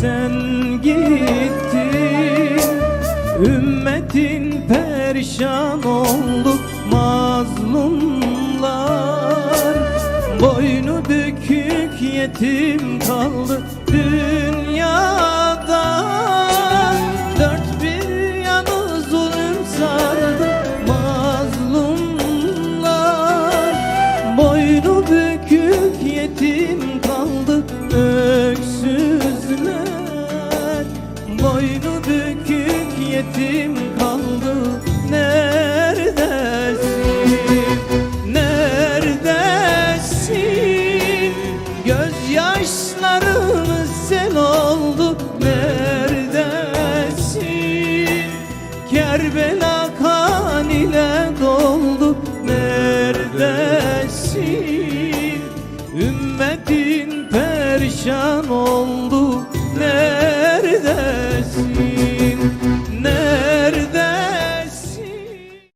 Sen gittin Ümmetin perişan oldu Mazlumlar. Boynu bükük yetim kaldı Dünyada. Dört bir yanı zulüm sardı Mazlumlar. Boynu bükük yetim kaldı Öksüz Boynu bükük yetim kaldı Neredesin? Neredesin? Gözyaşlarımız sen oldu Neredesin? Kerbela kan ile doldu Neredesin? Ümmetin perişan oldu Neredesin?